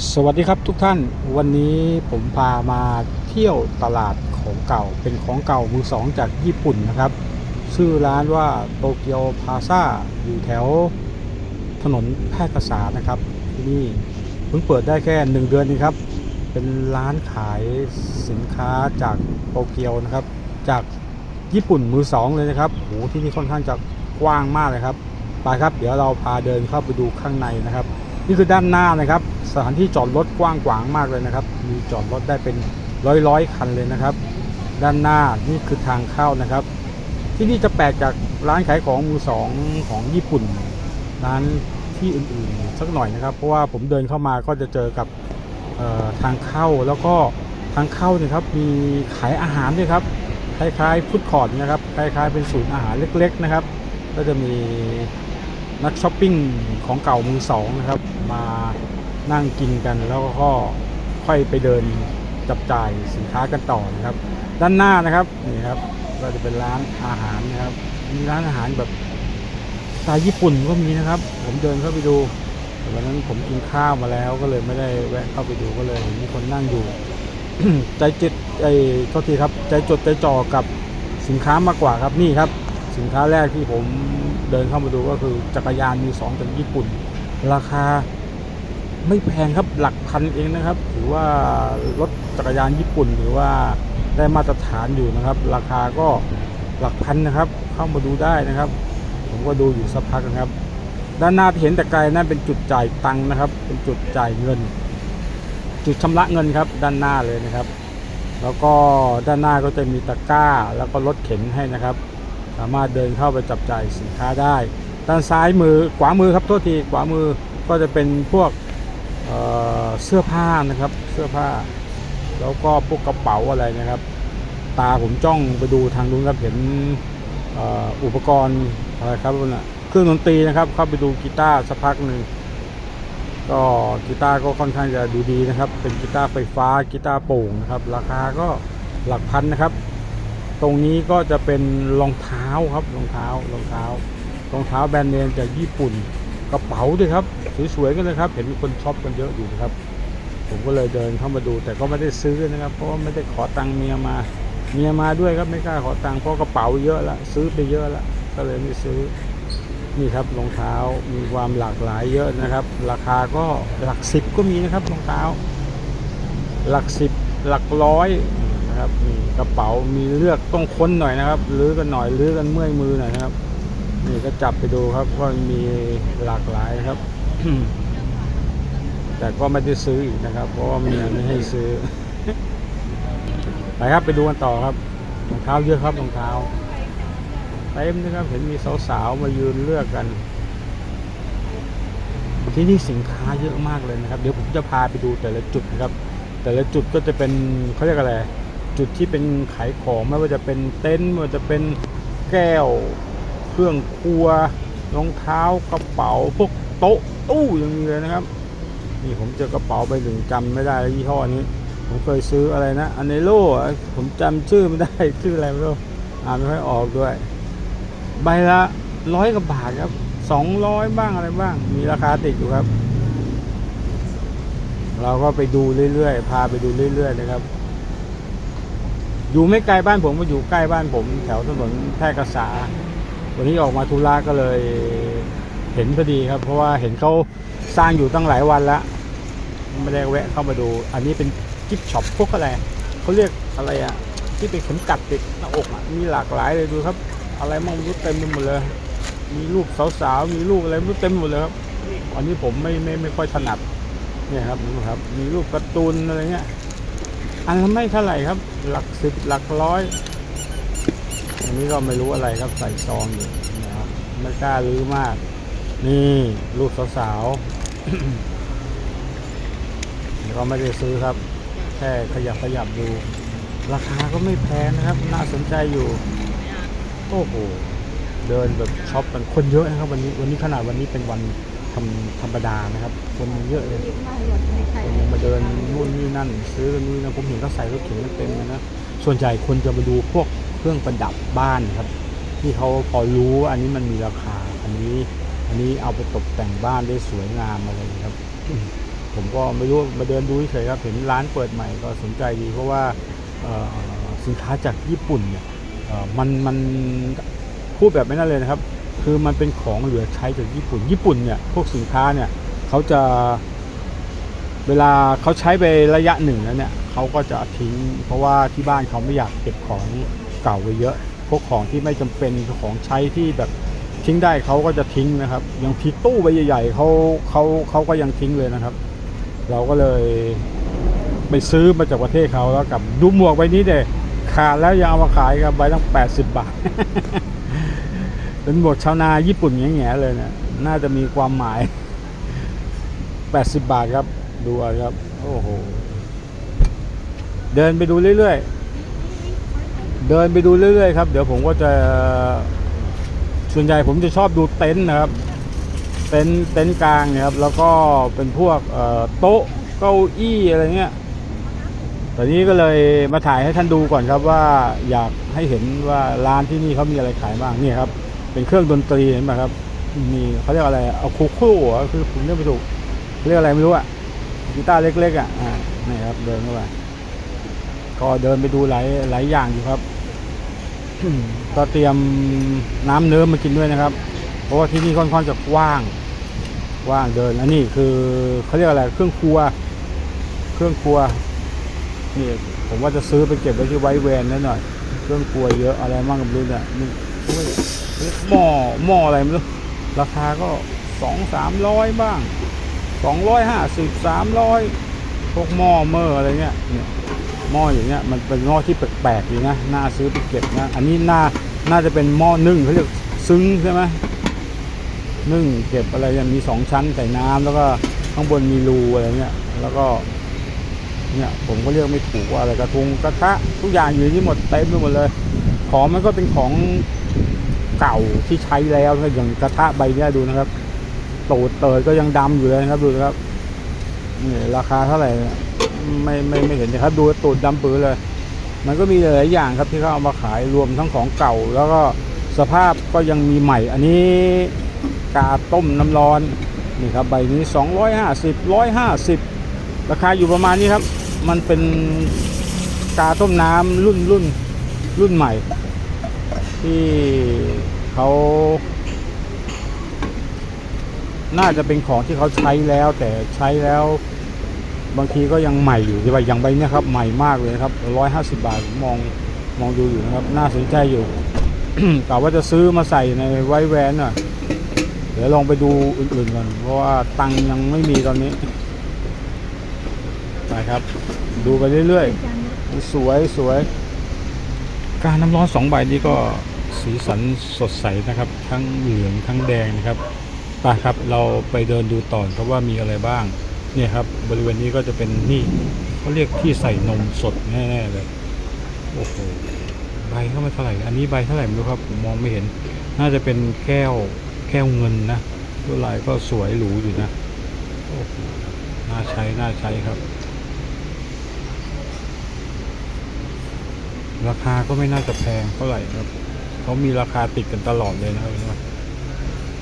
สวัสดีครับทุกท่านวันนี้ผมพามาเที่ยวตลาดของเก่าเป็นของเก่ามือสองจากญี่ปุ่นนะครับ ชื่อร้านว่าโตเกียวพาซาอยู่แถวถนนแพร่กษานะครับที่นี่เพิ่งเปิดได้แค่หนึ่งเดือนนี้ครับ เป็นร้านขายสินค้าจากโตเกียวนะครับ จากญี่ปุ่นมือสองเลยนะครับโหที่นี่ค่อนข้างจะกว้างมากเลยครับไปครับ เดี๋ยวเราพาเดินเข้าไปดูข้างในนะครับ นี่คือด้านหน้านะครับ สถานที่จอดรถกว้างขวางมากเลยนะครับ มีจอดรถได้เป็นร้อยร้อยคันเลยนะครับ ด้านหน้านี่คือทางเข้านะครับ ที่นี่จะแปลกจากร้านขายของมือสองของญี่ปุ่น ร้านที่อื่นๆสักหน่อยนะครับ เพราะว่าผมเดินเข้ามาก็จะเจอกับทางเข้าแล้วก็ทางเข้าเนี่ยครับมีขายอาหารด้วยครับคล้ายๆฟุตคอร์ทนะครับคล้ายๆเป็นศูนย์อาหารเล็ก ๆนะครับ ก็จะมีนักช้อปปิ้งของเก่ามือสองนะครับ มา นั่งกินกันแล้วก็ค่อยไปเดินจับจ่ายสินค้ากันต่อนะครับ ด้านหน้านะครับนี่ครับก็จะเป็นร้านอาหารนะครับมีร้านอาหารแบบสไตล์ญี่ปุ่นก็มีนะครับ ผมเดินเข้าไปดูแต่วันนั้นผมกินข้าวมาแล้วก็เลยไม่ได้แวะเข้าไปดูก็เลยเห็นมีคนนั่งอยู่ใจจิตไอ้โทษทีครับ ใจจดใจจ่อกับสินค้ามากกว่าครับนี่ครับ สินค้าแรกที่ผมเดินเข้ามาดูก็คือจักรยานมือสองจากญี่ปุ่น ราคา ไม่แพงครับหลักพันเองนะครับ ถือว่ารถจักรยานญี่ปุ่นถือว่าได้มาตรฐานอยู่นะครับ ราคาก็หลักพันนะครับ เข้ามาดูได้นะครับ ผมก็ดูอยู่สักพักนะครับ ด้านหน้าที่เห็นแต่ไกลนั่นเป็นจุดจ่ายตังค์นะครับ เป็นจุดจ่ายเงิน จุดชำระเงินครับ ด้านหน้าเลยนะครับ แล้วก็ด้านหน้าก็จะมีตะกร้า แล้วก็รถเข็นให้นะครับ สามารถเดินเข้าไปจับจ่ายสินค้าได้ ด้านซ้ายมือขวามือครับโทษทีขวามือก็จะเป็นพวก เสื้อผ้านะครับเสื้อผ้า แล้วก็พวกกระเป๋าอะไรนะครับ ตาผมจ้องไปดูทางนู้นครับเห็นอ,อุปกรณ์อะไรครับนั่ะเครื่องดนตรีนะครับ เข้าไปดูกีตาร์สักพักหนึ่งก็กีตาร์ก็ค่อนข้างจะดูดีนะครับ เป็นกีตาร์ไฟฟ้ากีตาร์โปร่งนะครับ ราคาก็หลักพันนะครับ ตรงนี้ก็จะเป็นรองเท้าครับรองเท้ารองเท้ารองเท้าแบรนด์เนมจากญี่ปุ่น กระเป๋าด้วยครับสวยๆกันเลยครับ เห็นมีคนช็อปกันเยอะอยู่นะครับ ผมก็เลยเดินเข้ามาดู แต่ก็ไม่ได้ซื้อนะครับ เพราะว่าไม่ได้ขอตังค์เมียมาเมียมาด้วยครับไม่กล้าขอตังค์เพราะกระเป๋าเยอะละซื้อไปเยอะละก็เลยไม่ซื้อนี่ครับรองเท้ามีความหลากหลายเยอะนะครับ ราคาก็หลักสิบก็มีนะครับรองเท้า หลักสิบหลักร้อยนะครับนี่กระเป๋ามีเลือกต้องค้นหน่อยนะครับลื้อกันหน่อยลื้อกันเมื่อยมือหน่อยนะครับ นี่ก็จับไปดูครับว่ามีหลากหลายครับ แต่ก็ไม่ได้ซื้อนะครับ เพราะว่าเมียไม่ให้ซื้อไปครับไปดูกันต่อครับรองเท้าเยอะครับรองเท้าเต็มนะครับเห็นมีสาวๆมายืนเลือกกัน ที่นี่สินค้าเยอะมากเลยนะครับ เดี๋ยวผมจะพาไปดูแต่ละจุดนะครับ แต่ละจุดก็จะเป็นเขาเรียกอะไรจุดที่เป็นขายของไม่ว่าจะเป็นเต็นท์ไม่ว่าจะเป็นแก้ว เครื่องครัวรองเท้ากระเป๋าพวกโต๊ะตู้อย่างนี้เลยนะครับ นี่ผมเจอกระเป๋าใบหนึ่งจำไม่ได้แล้วยี่ห้อนี้ ผมเคยซื้ออะไรนะอันเนโร่ผมจำชื่อไม่ได้ชื่ออะไรไม่รู้อ่านไม่ค่อยออกด้วย ใบละร้อยกว่าบาทครับสองร้อยบ้างอะไรบ้าง มีราคาติดอยู่ครับ เราก็ไปดูเรื่อยๆ พาไปดูเรื่อยๆนะครับ อยู่ไม่ไกลบ้านผมมาอยู่ใกล้บ้านผม แถวถนนแพร่กษา วันนี้ออกมาธุระก็เลยเห็นพอดีครับ เพราะว่าเห็นเขาสร้างอยู่ตั้งหลายวันแล้วไม่ได้แวะเข้ามาดู อันนี้เป็นกิฟช็อปพวกอะไรเขาเรียกอะไรอะที่เป็นเข็มกัดติดหน้าอกอะมีหลากหลายเลยดูครับ อะไรมั่งรู้เต็มไปหมดเลย มีรูปสาวๆมีรูปอะไรรู้เต็มหมดเลยครับอันนี้ผมไม่ไม่ไม่ค่อยถนัดเนี่ยครับครับ มีรูปการ์ตูนอะไรเงี้ยอันละไม่เท่าไหร่ครับ หลักสิบหลักร้อย นนี้ก็ไม่รู้อะไรครับใส่ซองอยู่นะครับไม่กล้ารื้อมาก นี่รูปสาวๆแล้วก็ไม่ได้ซื้อครับ แค่ขยับขยับดู ราคาก็ไม่แพงนะครับ น่าสนใจอยู่ โอ้โห เดินแบบช็อปกันคนเยอะนะครับ วันนี้วันนี้ขนาดวันนี้เป็นวันธรรมธรรมดานะครับ คนยังเยอะเลยคนยังมาเดินนู่นนี่นั่น ซื้อกันนี่นะผมเห็นเขาใส่รถเข็นกันเต็มเลยนะส่วนใหญ่คนจะมาดูพวก เครื่องประดับบ้านครับ ที่เขาพอรู้อันนี้มันมีราคา อันนี้ อันนี้เอาไปตกแต่งบ้านได้สวยงามอะไรอย่างเงี้ยครับ ผมก็ไม่รู้มาเดินดูเฉยครับ เห็นร้านเปิดใหม่ก็สนใจดี เพราะว่าสินค้าจากญี่ปุ่นเนี่ยมันมันพูดแบบไม่นั่นเลยนะครับ คือมันเป็นของเหลือใช้จากญี่ปุ่น ญี่ปุ่นเนี่ยพวกสินค้าเนี่ยเขาจะเวลาเขาใช้ไประยะหนึ่งแล้วเนี่ยเขาก็จะทิ้ง เพราะว่าที่บ้านเขาไม่อยากเก็บของ เก่าไว้เยอะ พวกของที่ไม่จำเป็นของใช้ที่แบบทิ้งได้เขาก็จะทิ้งนะครับอย่างทีตู้ใบใหญ่ๆเขาเขาเขาก็ยังทิ้งเลยนะครับ เราก็เลยไปซื้อมาจากประเทศเขาแล้วกับดูหมวกใบนี้เด็ขาดแล้วยังเอามาขายครับใบตั้ง 80 บาท เป็นหมวกชาวนาญี่ปุ่นแง่ๆเลยเนี่ยน่าจะมีความหมาย 80 บาทครับ ดูครับ โอ้โห เดินไปดูเรื่อยๆ เดินไปดูเรื่อยๆครับ เดี๋ยวผมก็จะส่วนใหญ่ผมจะชอบดูเต็นท์นะครับ เต็นท์เต็นท์กลางเนี่ยครับ แล้วก็เป็นพวกโต๊ะเก้าอี้อะไรเงี้ยตอนนี้ก็เลยมาถ่ายให้ท่านดูก่อนครับว่าอยากให้เห็นว่าร้านที่นี่เขามีอะไรขายบ้างนี่ครับ เป็นเครื่องดนตรีเห็นไหมครับมีเขาเรียกอะไรเอาคูคู่คือผมเรียกไม่ถูกเรียกอะไรไม่รู้อะกีตาร์เล็กๆอะอ่านี่ครับเดินเข้าไปก็เดินไปดูหลายหลายอย่างอยู่ครับ ก็เตรียมน้ำเนื้อมากินด้วยนะครับ เพราะว่าที่นี่ค่อนข้างจะกว้างกว้างเดินอันนี้คือเขาเรียกอะไรเครื่องครัว เครื่องครัวนี่ผมว่าจะซื้อไปเก็บไว้ที่ไว้แวนนิดหน่อย เครื่องครัวเยอะอะไรมั่งก็ไม่รู้เนี่ยนี่ยหม้อหม้ออะไรไม่รู้ราคาก็สองสามร้อยบ้างสองร้อยห้าสิบสามร้อยพวกหม้อเมอร์อะไรเงี้ยเนี่ย หม้ออย่างเงี้ยมันเป็นหม้อที่แปลกๆดีนะน่าซื้อไปเก็บนะอันนี้น่าน่าจะเป็นหม้อนึ่งเขาเรียกซึ้งใช่ไหมนึ่งเก็บอะไรเนี่ยมีสองชั้นใส่น้ำแล้วก็ข้างบนมีรูอะไรเงี้ยแล้วก็เนี่ยผมก็เรียกไม่ถูกว่าอะไรกระทงกระทะทุกอย่างอยู่ที่หมดเต็มไปหมดเลย ของมันก็เป็นของเก่าที่ใช้แล้วอย่างกระทะใบเนี้ยดูนะครับตูดเติดก็ยังดำอยู่เลยนะครับดูนะครับนี่ราคาเท่าไหร่ ไม่ไม่ไม่เห็นนะครับ ดูตูดดำปื้อเลย มันก็มีหลายอย่างครับที่เขาเอามาขายรวมทั้งของเก่า แล้วก็สภาพก็ยังมีใหม่ อันนี้กาต้มน้ำร้อนนี่ครับใบนี้ 250 150 ราคาอยู่ประมาณนี้ครับ มันเป็นกาต้มน้ำรุ่นรุ่นรุ่นใหม่ ที่เขาน่าจะเป็นของที่เขาใช้แล้วแต่ใช้แล้ว บางทีก็ยังใหม่อยู่ใช่ไหมอย่างใบเนี้ยครับใหม่มากเลยครับร้อยห้าสิบบาทมองมองดูอยู่นะครับ น่าสนใจอยู่กะว่าจะซื้อมาใส่ในไว้แวนน่ะเดี๋ยวลองไปดูอื่นๆก่อนเพราะว่าตังค์ยังไม่มีตอนนี้ไปครับ ดูไปเรื่อยๆ สวยสวย การน้ำร้อนสองใบนี้ก็สีสันสดใสนะครับ ทั้งเหลืองทั้งแดงนะครับไปครับเราไปเดินดูต่อครับว่ามีอะไรบ้าง เนี่ยครับบริเวณนี้ก็จะเป็นนี่เขาเรียกที่ใส่นมสดแน่ๆเลยโอ้โหใบเข้ามาเท่าไหร่ อันนี้ใบเท่าไหร่ไม่รู้ครับผมมองไม่เห็น น่าจะเป็นแก้วแก้วเงินนะลวดลายก็สวยหรูอยู่นะโอ้โหน่าใช้น่าใช้ครับ ราคาก็ไม่น่าจะแพงเท่าไหร่ครับเขามีราคาติดกันตลอดเลยนะครับเห็นไหม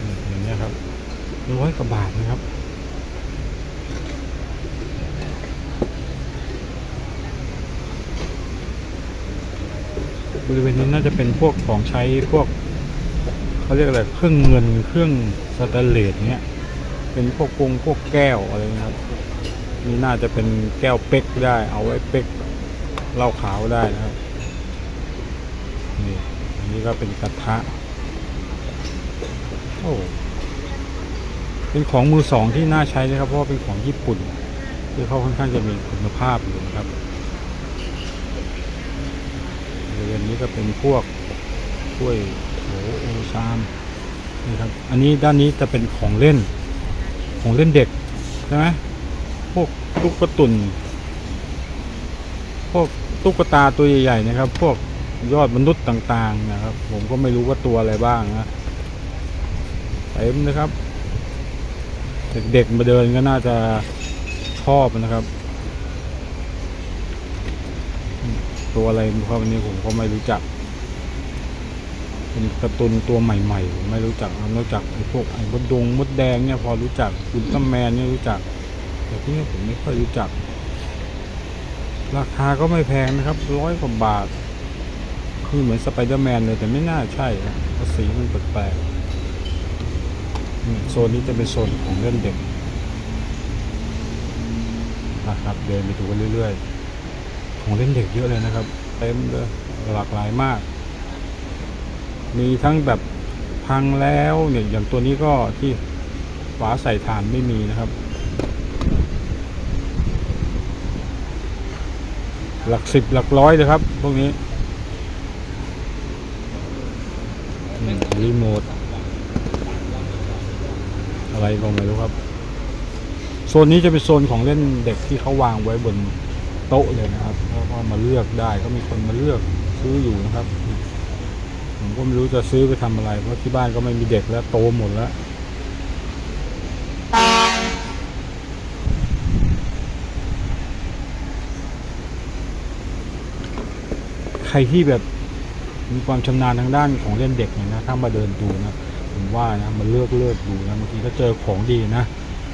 นี่อย่างเงี้ครับร้อยกว่าบาทนะครับ บริเวณนี้น่าจะเป็นพวกของใช้พวกเขาเรียกอะไรเครื่องเงินเครื่องสแตนเลสเนี้ยเป็นพวกกงพวกแก้วอะไรนะครับนี่น่าจะเป็นแก้วเป๊กได้ เอาไว้เป๊กเหล้าขาวได้นะครับนี่อันนี้ก็เป็นกระทะโอ้เป็นของมือสองที่น่าใช้นะครับ เพราะเป็นของญี่ปุ่นที่เขาค่อนข้างจะมีคุณภาพอยู่นะครับ บริเวณ นี้ก็เป็นพวกถ้วยโถโอชามนี่ครับ อันนี้ด้านนี้จะเป็นของเล่น ของเล่นเด็กใช่ไหมพวกตุ๊กตุนพวกตุ๊กตาตัวใหญ่ๆนะครับ พวกยอดมนุษย์ต่างๆนะครับ ผมก็ไม่รู้ว่าตัวอะไรบ้างนะเต็มนะครับ เด็กๆมาเดินก็น่าจะชอบนะครับ ตัวอะไรเพราะวันนี้ผมก็ไม่รู้จัก เป็นการ์ตูนตัวใหม่ๆ ไม่รู้จักนอกจากไอ้พวกไอ้มดดงมดแดงเนี่ยพอรู้จักอุลตร้าแมนเนี่ยรู้จัก แต่ที่นี่ผมไม่ค่อยรู้จัก ราคาก็ไม่แพงนะครับร้อยกว่าบาทคือเหมือนสไปเดอร์แมนเลยแต่ไม่น่าใช่นะเพราะสีมันแปลกๆโซนนี้จะเป็นโซนของเล่นเด็กนะครับเดินไปดูกันเรื่อยๆ ของเล่นเด็กเยอะเลยนะครับเต็มเลยหลากหลายมาก มีทั้งแบบพังแล้วเนี่ยอย่างตัวนี้ก็ที่ฝาใส่ถ่านไม่มีนะครับ หลักสิบหลักร้อยเลยครับพวกนี้รีโมทอะไรก็ไม่รู้ครับ โซนนี้จะเป็นโซนของเล่นเด็กที่เขาวางไว้บน โต๊ะเลยนะครับแล้วก็มาเลือกได้ก็มีคนมาเลือกซื้ออยู่นะครับ ผมก็ไม่รู้จะซื้อไปทำอะไร เพราะที่บ้านก็ไม่มีเด็กแล้วโตหมดแล้วใครที่แบบมีความชำนาญทางด้านของเล่นเด็กเนี่ยนะถ้ามาเดินดูนะผมว่านะมาเลือกเลือกดูนะบางทีก็เจอของดีนะ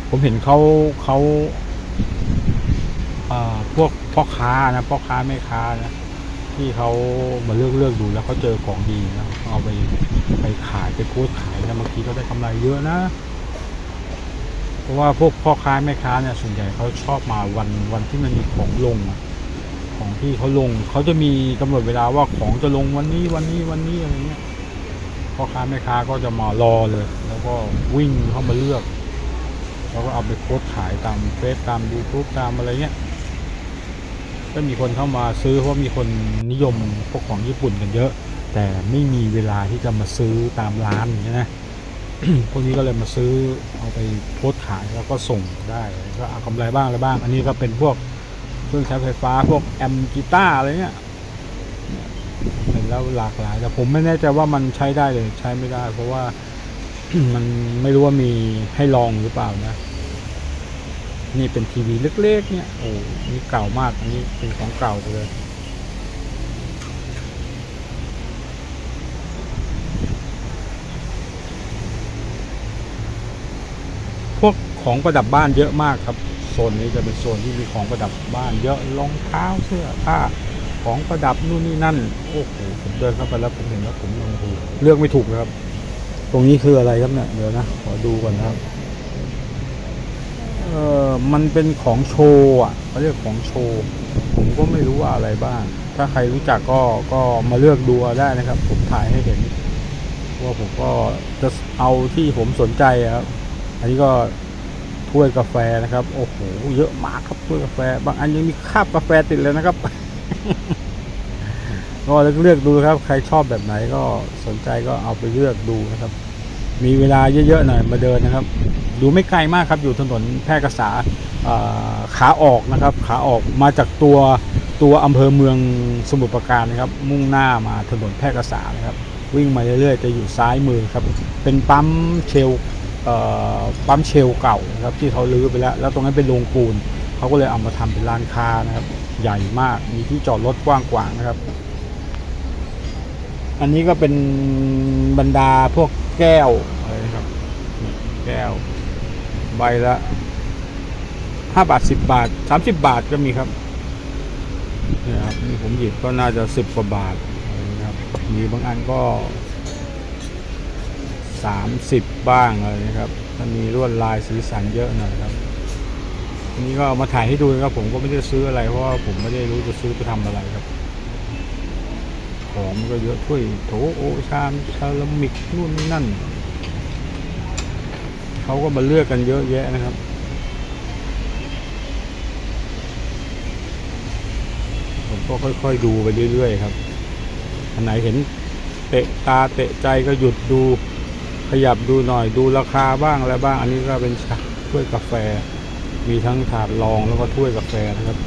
ผมเห็นเขาเขา พวกพ่อค้านะพ่อค้าแม่ค้านะที่เขามาเลือกเลือกดูแล้วเขาเจอของดีนะเอาไปไปขายไปโพสขายนะบางทีก็ได้กำไรเยอะนะ เพราะว่าพวกพ่อค้าแม่ค้าเนี่ยส่วนใหญ่เขาชอบมาวันวันที่มันมีของลงของที่เขาลงเขาจะมีกำหนดเวลาว่าของจะลงวันนี้วันนี้วันนี้อะไรเงี้ยพ่อค้าแม่ค้าก็จะมารอเลย แล้วก็วิ่งเข้ามาเลือกแล้วก็เอาไปโพสขายตามเฟซตามยูทูบตามอะไรเงี้ย ก็มีคนเข้ามาซื้อเพราะมีคนนิยมพวกของญี่ปุ่นกันเยอะ แต่ไม่มีเวลาที่จะมาซื้อตามร้านอย่างเงี้นะพวกนี้ก็เลยมาซื้อเอาไปโพสขายแล้วก็ส่งได้ก็เอากำไรบ้างอะไรบ้าง อันนี้ก็เป็นพวกเครื่องใช้ไฟฟ้าพวกแอมป์กีตาร์อะไรเงี้ยเห็นแล้วหลากหลาย แต่ผมไม่แน่ใจว่ามันใช้ได้เลยใช้ไม่ได้ เพราะว่ามันไม่รู้ว่ามีให้ลองหรือเปล่านะ นี่เป็นทีวีเล็กๆ เนี่ย โอ้นี่เก่ามาก อันนี้เป็นของเก่าเลย พวกของประดับบ้านเยอะมากครับ โซนนี้จะเป็นโซนที่มีของประดับบ้าน เยอะ รองเท้า เสื้อผ้า ของประดับนู่นนี่นั่น โอ้โห ผมเดินเข้าไปแล้วผมเห็นแล้วผมยังโอ้โหเลือกไม่ถูกครับ ตรงนี้คืออะไรครับเนี่ย เดี๋ยวนะ ขอดูก่อนนะครับ เออมันเป็นของโชว์อะเขาเรียกของโชว์ ผมก็ไม่รู้ว่าอะไรบ้าง ถ้าใครรู้จักก็ก็มาเลือกดูได้นะครับ ผมถ่ายให้เห็นว่าผมก็จะเอาที่ผมสนใจครับ อันนี้ก็ถ้วยกาแฟนะครับ โอ้โห เยอะมากครับถ้วยกาแฟ บางอันยังมีคราบกาแฟติดเลยนะครับ ก็เลือกดูครับ ใครชอบแบบไหนก็สนใจก็เอาไปเลือกดูนะครับ มีเวลาเยอะๆหน่อยมาเดินนะครับ ดูไม่ไกลมากครับอยู่ถนนแพร่กษาขาออกนะครับ ขาออกมาจากตัวตัวอำเภอเมืองสมุทรปราการนะครับ มุ่งหน้ามาถนนแพร่กษานะครับวิ่งมาเรื่อยๆจะอยู่ซ้ายมือครับ เป็นปั๊มเชลปั๊มเชลเก่านะครับที่เขาลื้อไปแล้ว แล้วตรงนั้นเป็นโรงปูนเขาก็เลยเอามาทำเป็นร้านค้านะครับ ใหญ่มากมีที่จอดรถกว้างขวางนะครับ อันนี้ก็เป็นบรรดาพวกแก้วอะไรครับแก้ว ใบละห้าบาทสิบบาทสามสิบบาทก็มีครับนี่ครับนี่ผมหยิบก็น่าจะสิบกว่าบาทอะไรนะครับมีบางอันก็สามสิบบ้างอะไรนะครับถ้ามีลวดลายสีสันเยอะหน่อยครับอันนี้ก็เอามาถ่ายให้ดูนะครับผมก็ไม่ได้ซื้ออะไรเพราะว่าผมไม่ได้รู้จะซื้อไปทำอะไรครับ ของมันก็เยอะถ้วยโถโอชามเซรามิกนู่นนั่นเขาก็มาเลือกกันเยอะแยะนะครับผมก็ค่อยๆดูไปเรื่อยๆครับอันไหนเห็นเตะตาเตะใจก็หยุดดูขยับดูหน่อยดูราคาบ้างอะไรบ้าง อันนี้ก็เป็นถ้วยกาแฟ มีทั้งถาดรองแล้วก็ถ้วยกาแฟนะครับ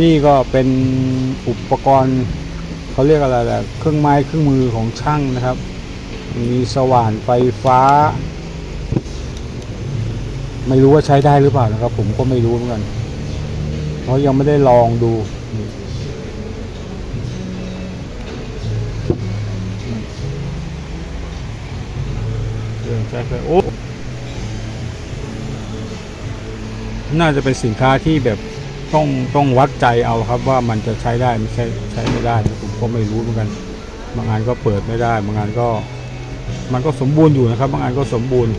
นี่ก็เป็นอุปกรณ์เขาเรียกอะไรแหละเครื่องไม้เครื่องมือของช่างนะครับ มีสว่านไฟฟ้า ไม่รู้ว่าใช้ได้หรือเปล่านะครับ ผมก็ไม่รู้เหมือนกัน เพราะยังไม่ได้ลองดูน่าจะเป็นสินค้าที่แบบ ต้องต้องวัดใจเอาครับว่ามันจะใช้ได้ไม่ใช่ใช้ไม่ได้ผมก็ไม่รู้เหมือนกัน บางงานก็เปิดไม่ได้ บางงานก็ มันก็สมบูรณ์อยู่นะครับ บางงานก็สมบูรณ์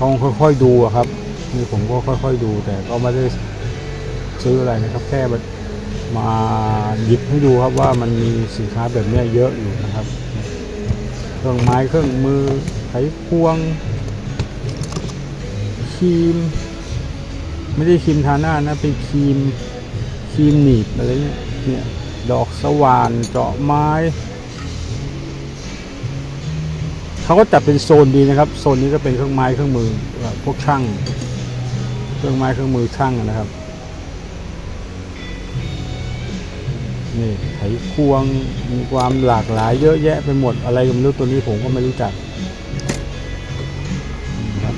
ต้องค่อยๆดูครับนี่ผมก็ค่อย ๆดู แต่ก็ไม่ได้ซื้ออะไรนะครับ แค่มาหยิบให้ดูครับว่ามันมีสินค้าแบบนี้เยอะอยู่นะครับ เครื่องไม้เครื่องมือไขควงครีม ไม่ได้ครีมทาหน้านะ เป็นครีมครีมหนีบอะไรเงี้ยเนี่ยดอกสว่านเจาะไม้เขาก็จัดเป็นโซนดีนะครับ โซนนี้ก็เป็นเครื่องไม้เครื่องมือพวกช่าง เครื่องไม้เครื่องมือช่างนะครับนี่ไขควงมีความหลากหลายเยอะแยะไปหมดอะไรก็ไม่รู้ตัวนี้ผมก็ไม่รู้จักครับ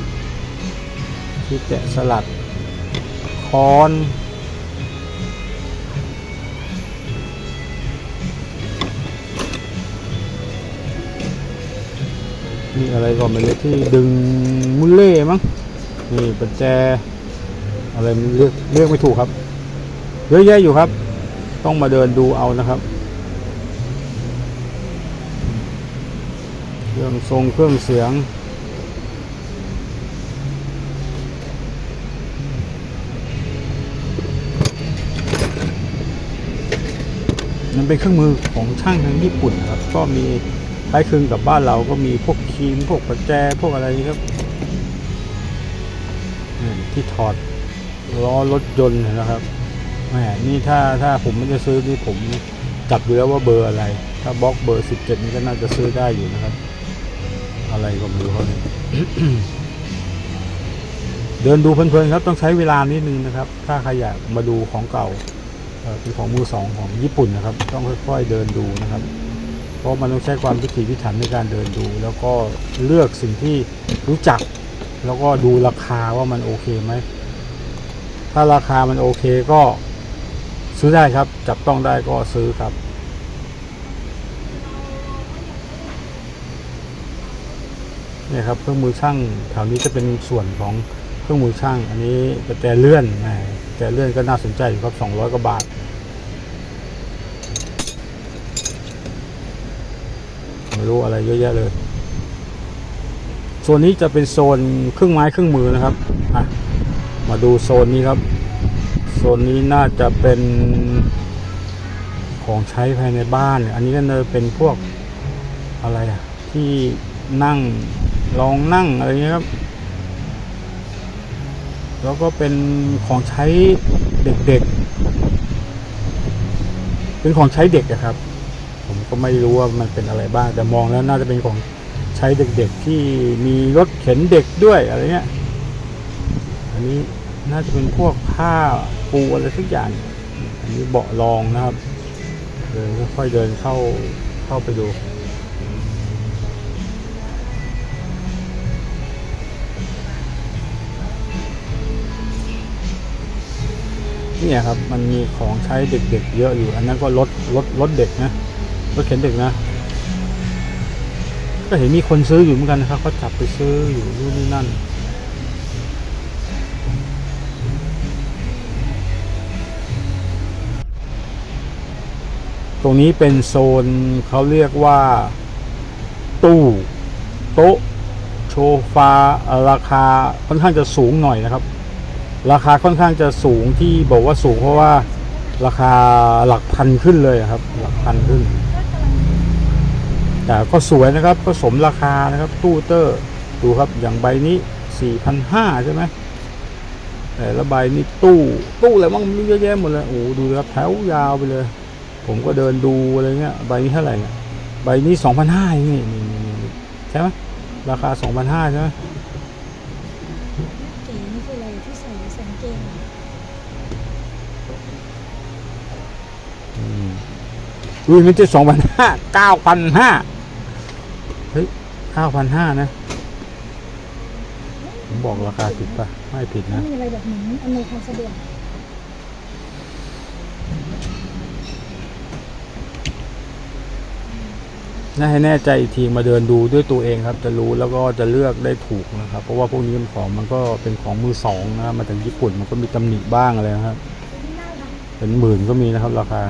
ที่แกะสลัก ค้อนนี่อะไรก็ไม่รู้ที่ดึงมุลเล่มั้งนี่ปัจแจ อะไรมันเรียกเรียกไม่ถูกครับเยอะแยะอยู่ครับ ต้องมาเดินดูเอานะครับ เครื่องทรงเครื่องเสียง เป็นเครื่องมือของช่างทางญี่ปุ่นนะครับ ก็มีคล้ายคลึงกับบ้านเราก็มีพวกครีมพวกประแจพวกอะไรนี่ครับที่ถอดล้อรถยนต์นะครับแหมนี่ถ้าถ้าผมไม่จะซื้อนี่ผมจับดูแล้วว่าเบอร์อะไร ถ้าบล็อกเบอร์ 17 นี่ก็น่าจะซื้อได้อยู่นะครับ อะไรก็ไม่รู้เขาเนี่ยเดินดูเพลินๆครับต้องใช้เวลานิดนึงนะครับ ถ้าใครอยากมาดูของเก่า เป็นของมือสองของญี่ปุ่นนะครับ ต้องค่อยๆเดินดูนะครับ เพราะมันต้องใช้ความพิถีพิถันในการเดินดู แล้วก็เลือกสิ่งที่รู้จัก แล้วก็ดูราคาว่ามันโอเคไหม ถ้าราคามันโอเคก็ซื้อได้ครับ จับต้องได้ก็ซื้อครับเนี่ยครับเครื่องมือช่างแถวนี้จะเป็นส่วนของเครื่องมือช่าง อันนี้เป็นแต่เลื่อนแหม แต่เลื่อนก็น่าสนใจอยู่ครับ 200 กว่าบาทไม่รู้อะไรเยอะแยะเลยโซนนี้จะเป็นโซนเครื่องไม้เครื่องมือนะครับอะมาดูโซนนี้ครับ โซนนี้น่าจะเป็นของใช้ภายในบ้าน อันนี้ก็จะเป็นพวกอะไรอะที่นั่งรองนั่งอะไรเงี้ยครับ แล้วก็เป็นของใช้เด็กๆ เป็นของใช้เด็กอะครับ ผมก็ไม่รู้ว่ามันเป็นอะไรบ้าง แต่มองแล้วน่าจะเป็นของใช้เด็กๆ ที่มีรถเข็นเด็กด้วยอะไรเงี้ย อันนี้น่าจะเป็นพวกผ้าปูอะไรสักอย่าง อันนี้เบาะรองนะครับเดินค่อยๆเดินเข้าเข้าไปดู เนี่ยครับมันมีของใช้เด็กๆเยอะอยู่ อันนั้นก็รถรถรถเด็กนะรถเข็นเด็กนะ ก็เห็นมีคนซื้ออยู่เหมือนกันนะครับเขาจับไปซื้ออยู่นู่นนี่นั่นตรงนี้เป็นโซนเขาเรียกว่า ตู้โต๊ะ โชฟาราคาค่อนข้างจะสูงหน่อยนะครับ ราคาค่อนข้างจะสูงที่บอกว่าสูงเพราะว่าราคาหลักพันขึ้นเลยครับ หลักพันขึ้น แต่ก็สวยนะครับก็สมราคานะครับตู้เตอร์ดูครับอย่างใบนี้4,500ใช่ไหมแต่ละใบนี่ตู้ ตู้อะไรบ้างมันเยอะแยะหมดเลยโอ้ดูครับแถวยาวไปเลย ผมก็เดินดูอะไรเงี้ยใบนี้เท่าไหร่เนี่ยใบนี้2,500นี่นี่ใช่ไหมราคา2,500ใช่ไหม เก๋นี่คืออะไร ที่ใส่ใส่กางเกงเหรออืมอุ้ยมันห้าเก้าพันห้าเฮ้ยเก้าพันห้านะ ผมบอกราคาผิดปะไม่ผิดไม่นะมีอะไรแบบนี้อำนวยความสะดวก น่าให้แน่ใจอีกทีมาเดินดูด้วยตัวเองครับ จะรู้แล้วก็จะเลือกได้ถูกนะครับ เพราะว่าพวกนี้มันของมันก็เป็นของมือสองนะมาจากญี่ปุ่นมันก็มีตำหนิบ้างอะไรนะครับ เป็นหมื่นก็มีนะครับราคา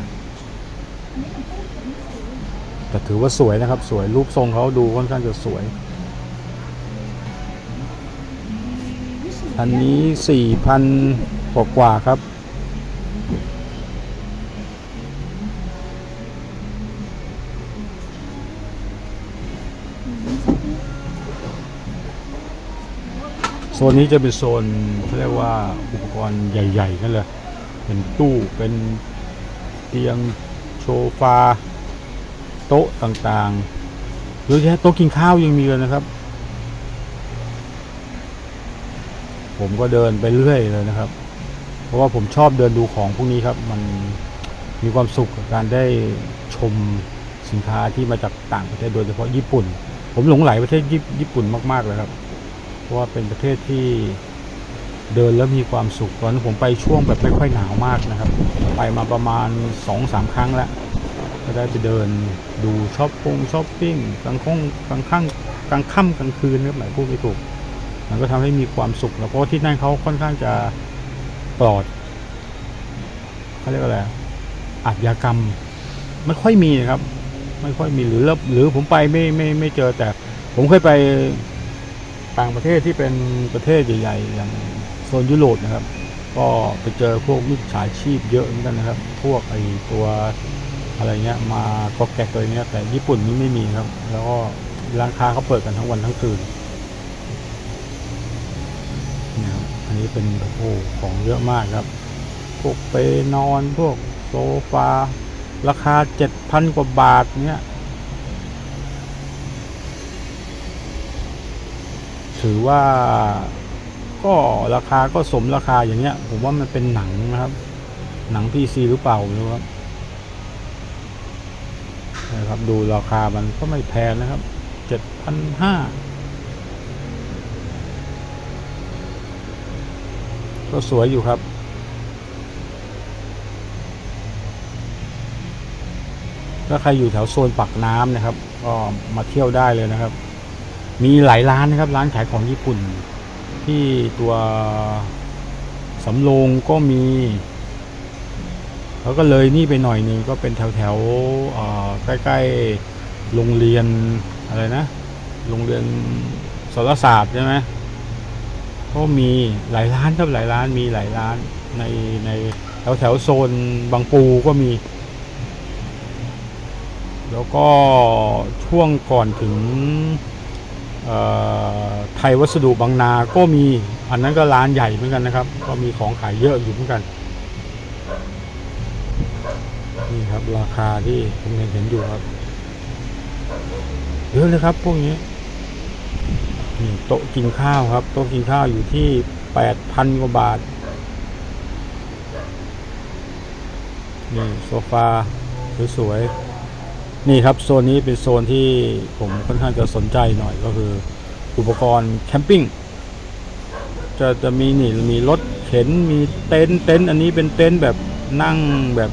แต่ถือว่าสวยนะครับ สวยรูปทรงเขาดูค่อนข้างจะสวย อันนี้สี่พันกว่ากว่าๆครับ ซนนี้จะเป็นโซนเขาเรียกว่าอุปกรณ์ใหญ่ๆนั่นเลยเป็นตู้เป็นเตียงโซฟาโต๊ะต่างๆเยอแยะโต๊ะกินข้าวยังมีเลยนะครับ ผมก็เดินไปเรื่อยเลยนะครับ เพราะว่าผมชอบเดินดูของพวกนี้ครับ มันมีความสุขกับการได้ชมสินค้าที่มาจากต่างประเทศโดยเฉพาะญี่ปุ่น ผมหลงไหลประเทศญี่ปุ่นมากๆเลยครับ ราะว่าเป็นประเทศที่เดินแล้วมีความสุขตอนผมไปช่วงแบบไม่ค่อยหนาวมากนะครับ ไปมาประมาณ2อสามครั้งแล้ว ก็ได้ไปเดินดูช้อปปิ้งช้อปปิ้งกลางค่งกลางค่ำกลางค่ำกลางคืนครับหมายพูดไม่ถูก มันก็ทำให้มีความสุขแล้วเพราะที่นั่นเขาค่อนข้างจะปลอดเขาเรียกว่าอะไรอาชญากรรมไม่ค่อยมีนะครับ ไม่ค่อยมีหรือหรือผมไปไม่ไม่ไม่เจอแต่ ผมเคยไป ต่างประเทศที่เป็นประเทศใหญ่ๆ อย่างโซนยุโรปนะครับ ก็ไปเจอพวกมิจฉาชีพเยอะเหมือนกันนะครับ พวกไอตัวอะไรเงี้ยมาก็แกกอะไรเงี้ยแต่ญี่ปุ่นนี่ไม่มีครับ แล้วก็ร้านค้าเขาเปิดกันทั้งวันทั้งคืนนะครับอันนี้เป็นโอ้โหของเยอะมากครับ พวกเปนอนพวกโซฟา ราคาเจ็ดพันกว่าบาทเนี้ย ถือว่าก็ราคาก็สมราคาอย่างเงี้ย ผมว่ามันเป็นหนังนะครับ หนังพีซีหรือเปล่าไม่ยครับนะครับ ดูราคามันก็ไม่แพงนะครับเจ็ดพันห้าก็สวยอยู่ครับ ถ้าใครอยู่แถวโซนปากน้ำนะครับ ก็มาเที่ยวได้เลยนะครับ มีหลายร้านนะครับ ร้านขายของญี่ปุ่น ที่ตัวสำโรงก็มีแล้วก็เลยนี่ไปหน่อยหนึงก็เป็นแถวแถวใกล้ๆโรงเรียนอะไรนะ โรงเรียนสารศาสตร์ใช่ไหมก็มีหลายร้านครับหลายร้านมีหลายร้านในในแถวแถวโซนบางปูก็มี แล้วก็ช่วงก่อนถึง ไทยวัสดุบางนาก็มีอันนั้นก็ร้านใหญ่เหมือนกันนะครับ ก็มีของขายเยอะอยู่เหมือนกันนี่ครับราคาที่ผมเห็นเห็นอยู่ครับเยอะเลยครับพวกนี้นี่โต๊ะกินข้าวครับ โต๊ะกินข้าวอยู่ที่แปดพันกว่าบาทนี่โซฟาสวยๆ นี่ครับโซนนี้เป็นโซนที่ผมค่อนข้างจะสนใจหน่อยก็คืออุปกรณ์แคมปิ้งจะจะมีนี่มีรถเข็นมีเต็นท์เต็นท์อันนี้เป็นเต็นท์แบบนั่งแบบ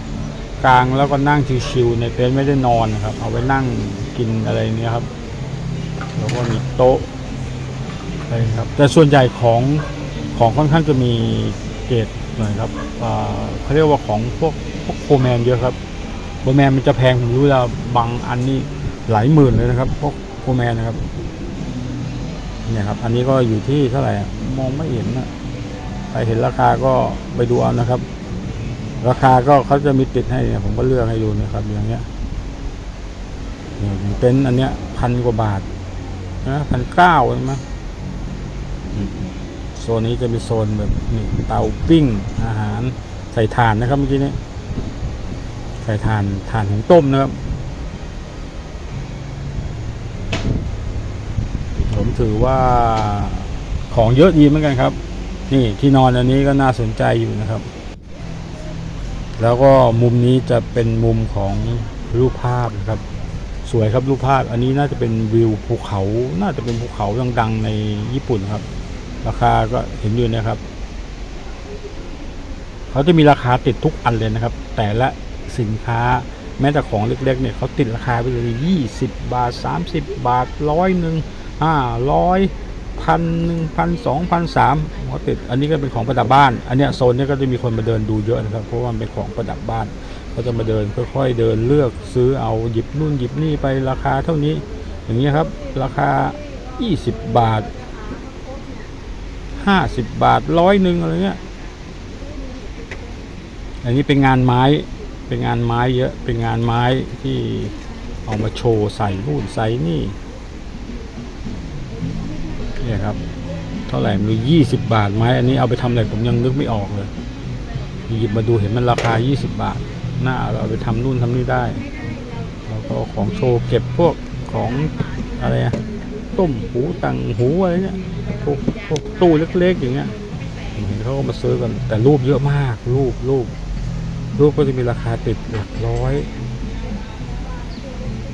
กลางแล้วก็นั่งชิวๆในเต็นท์ไม่ได้นอนนะครับ เอาไว้นั่งกินอะไรเนี้ยครับ แล้วก็มีโต๊ะใช่ครับแต่ส่วนใหญ่ของของค่อนข้างจะมีเกรดหน่อยครับเขาเรียกว่าของพวกพวกโคแมนเยอะครับ โคแมนมันจะแพงผมรู้แล้วบางอันนี่หลายหมื่นเลยนะครับพวกโคแมนนะครับเนี่ยครับ อันนี้ก็อยู่ที่เท่าไหร่มองไม่เห็นนะใครเห็นราคาก็ไปดูเอานะครับ ราคาก็เขาจะมีติดให้เนี่ยผมก็เลือกให้ดูนะครับ อย่างเงี้ยเนี่ยอย่เต็นท์อันเนี้ยพันกว่าบาทนะพันเก้าใช่ไหมโซนนี้จะมีโซนแบบนี่เตาปิ้งอาหารใส่ถ่านนะครับเมื่อกี้นี้ ใส่ถ่านถ่านของต้มนะครับผมถือว่าของเยอะดีเหมือนกันครับ นี่ที่นอนอันนี้ก็น่าสนใจอยู่นะครับ แล้วก็มุมนี้จะเป็นมุมของรูปภาพนะครับ สวยครับรูปภาพ อันนี้น่าจะเป็นวิวภูเขา น่าจะเป็นภูเขาดังๆในญี่ปุ่นครับ ราคาก็เห็นอยู่นะครับ เขาจะมีราคาติดทุกอันเลยนะครับ แต่ละ สินค้า แม้แต่ของเล็กๆเนี่ยเขาติดราคาไปเลย20 บาท 30 บาทร้อยหนึ่งห้าร้อยพันหนึ่งพันสองพันสามเขาติดอันนี้ก็เป็นของประดับบ้าน อันเนี้ยโซนเนี้ยก็จะมีคนมาเดินดูเยอะนะครับ เพราะว่ามันเป็นของประดับบ้านเขาจะมาเดินค่อยๆเดินเลือกซื้อเอาหยิบนู่นหยิบนี่ไปราคาเท่านี้ อย่างเงี้ยครับราคา 20 บาท 50 บาทร้อยหนึ่งอะไรเงี้ยอันนี้เป็นงานไม้ เป็นงานไม้เยอะเป็นงานไม้ที่เอามาโชว์ใส่นู่นใส่นี่เนี่ยครับ เท่าไหร่มียี่สิบบาทไม้อันนี้เอาไปทำอะไรผมยังนึกไม่ออกเลยหยิบมาดูเห็นมันราคา 20 บาทน่าเอาไปทำนู่นทำนี่ได้ แล้วก็ของโชว์เก็บพวกของอะไรอะต้มหูตังหูอะไรเนี่ยพวกพวกตู้เล็กๆอย่างเงี้ยมเห็นเขาก็มาซื้อกันแต่รูปเยอะมากรูปรูป รูปก็จะมีราคาติดหลักร้อย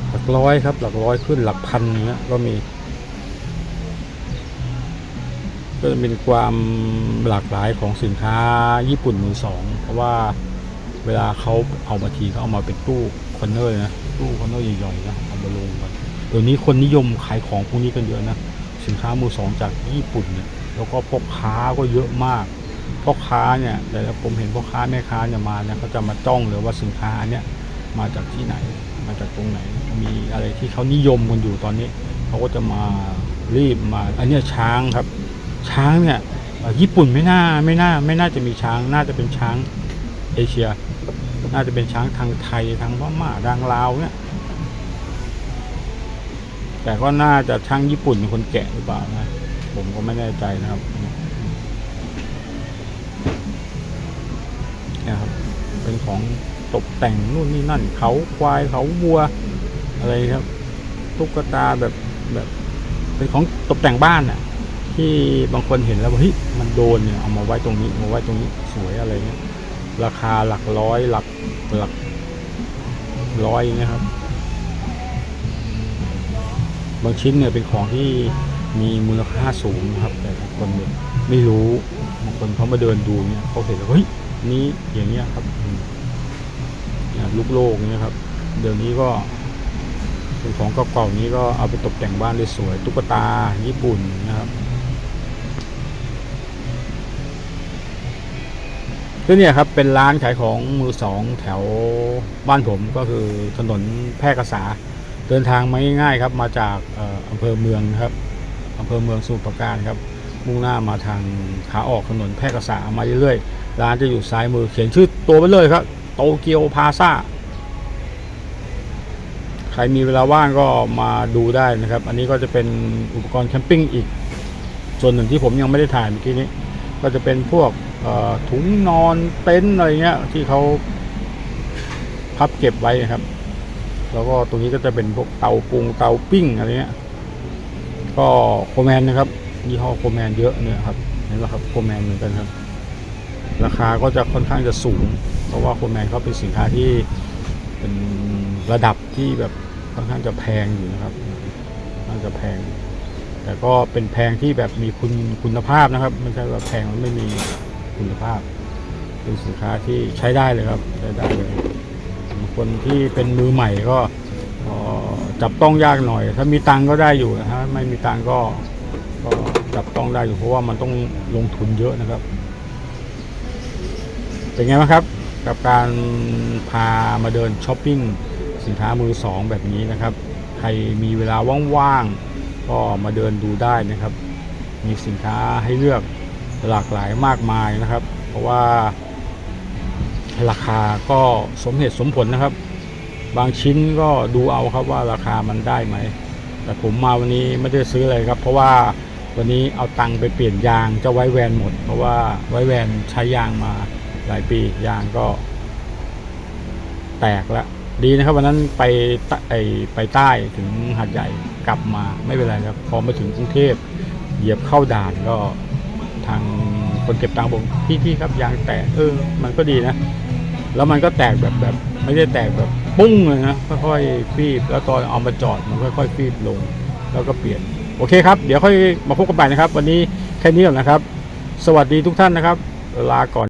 หลักร้อยครับ หลักร้อยขึ้นหลักพันเงี้ยก็มี ก็จะเป็นความหลากหลายของสินค้าญี่ปุ่นมือสอง เพราะว่าเวลาเขาเอามาทีเขาเอามาเป็นตู้คอนเนอร์นะตู้คอนเนเนอร์ใหญ่ๆนะเอามาลงกันเดี๋ยวนี้คนนิยมขายของพวกนี้กันเยอะนะสินค้ามือสองจากญี่ปุ่นเนี่ยแล้วก็พ่อค้าก็เยอะมาก พ่อค้าเนี่ยแต่ผมเห็นพ่อค้าแม่ค้าเนี่ยมาเนี่ยเขาจะมาจ้องเลยว่าสินค้าเนี่ยมาจากที่ไหน มาจากตรงไหน มีอะไรที่เขานิยมกันอยู่ตอนนี้เขาก็จะมารีบมา อันนี้ช้างครับ ช้างเนี่ยญี่ปุ่นไม่น่าไม่น่า ไม่น่าจะมีช้าง น่าจะเป็นช้างเอเชีย น่าจะเป็นช้างทางไทยทางพม่าทางลาวเนี่ยแต่ก็น่าจะช้างญี่ปุ่นเป็นคนแกะหรือเปล่านะ ผมก็ไม่แน่ใจนะครับ เป็นของตกแต่งนู่นนี่นั่น เขาควายเขาวัว อะไรครับตุ๊กตาแบบแบบเป็นของตกแต่งบ้านน่ะ ที่บางคนเห็นแล้วว่าเฮ้ยมันโดนเนี่ยเอามาไว้ตรงนี้มาไว้ตรงนี้สวยอะไรเงี้ยราคาหลักร้อยหลักหลักร้อยอย่างเงี้ยครับ บางชิ้นเนี่ยเป็นของที่มีมูลค่าสูงนะครับ แต่บางคนเนี่ยไม่รู้บางคนเขามาเดินดูเนี่ยเขาเห็นแล้วเฮ้ย นี่อย่างเงี้ยครับลูกโลกเนี่ยครับ เดี๋ยวนี้ก็เป็นของเก่าๆนี้ก็เอาไปตกแต่งบ้านได้สวยตุ๊กตาญี่ปุ่นนะครับก็เนี่ยครับเป็นร้านขายของมือสองแถวบ้านผมก็คือถนนแพร่กษา เดินทางมาง่ายๆครับมาจากอำเภอเมืองครับอำเภอเมืองสมุทรราการครับมุ่งหน้ามาทางขาออกถนนแพร่กษามาเรื่อยๆ ร้านจะอยู่ซ้ายมือเขียนชื่อตัวไปเลยครับ โตเกียวพาซาใครมีเวลาว่างก็มาดูได้นะครับ อันนี้ก็จะเป็นอุปกรณ์แคมปิ้งอีก ส่วนหนึ่งที่ผมยังไม่ได้ถ่ายเมื่อกี้นี้ ก็จะเป็นพวกถุงนอนเต็นท์อะไรเงี้ยที่เขาพับเก็บไว้นะครับ แล้วก็ตรงนี้ก็จะเป็นพวกเตาปรุงเตาปิ้งอะไรเงี้ย ก็โคแมนนะครับยี่ห้อโคแมนเยอะเนี่ยครับเห็นไหมครับโคแมนเหมือนกันครับ ราคาก็จะค่อนข้างจะสูง เพราะว่าโคแมนเขาเป็นสินค้าที่เป็นระดับที่แบบค่อนข้างจะแพงอยู่นะครับค่าจะแพง แต่ก็เป็นแพงที่แบบมีคุณคุณภาพนะครับ ไม่ใช่ว่าแพงแล้วไม่มีคุณภาพ เป็นสินค้าที่ใช้ได้เลยครับใช้ได้เลยคนที่เป็นมือใหม่ก็จับต้องยากหน่อย ถ้ามีตังก็ได้อยู่นะฮะไม่มีตังก็ก็จับต้องได้อยู่เพราะว่ามันต้องลงทุนเยอะนะครับ เป็นไงบ้างครับกับการพามาเดินช้อปปิ้งสินค้ามือสองแบบนี้นะครับ ใครมีเวลาว่างๆก็มาเดินดูได้นะครับ มีสินค้าให้เลือกหลากหลายมากมายนะครับ เพราะว่าราคาก็สมเหตุสมผลนะครับ บางชิ้นก็ดูเอาครับว่าราคามันได้ไหม แต่ผมมาวันนี้ไม่ได้ซื้ออะไรครับ เพราะว่าวันนี้เอาตังค์ไปเปลี่ยนยางเจะไว้แวนหมด เพราะว่าไว้แวนใช้ยางมา หลายปียางก็ แตกแล้วดีนะครับวันนั้นไปใต้ไอไปใต้ถึงหาดใหญ่กลับมาไม่เป็นไรครับ พอมาถึงกรุงเทพเหยียบเข้าด่านก็ทางคนเก็บตังค์บอกพี่พี่ครับยางแตกเออ มันก็ดีนะ แล้วมันก็แตกแบบแบบ ไม่ได้แตกแบบปุ้งเลยนะค่อยๆฟีบแล้วตอนเอามาจอดมันค่อยๆฟีบลง แล้วก็เปลี่ยน โอเคครับ เดี๋ยวค่อยมาพบกันใหม่นะครับ วันนี้แค่นี้ก่อนนะครับ สวัสดีทุกท่านนะครับ ลาก่อน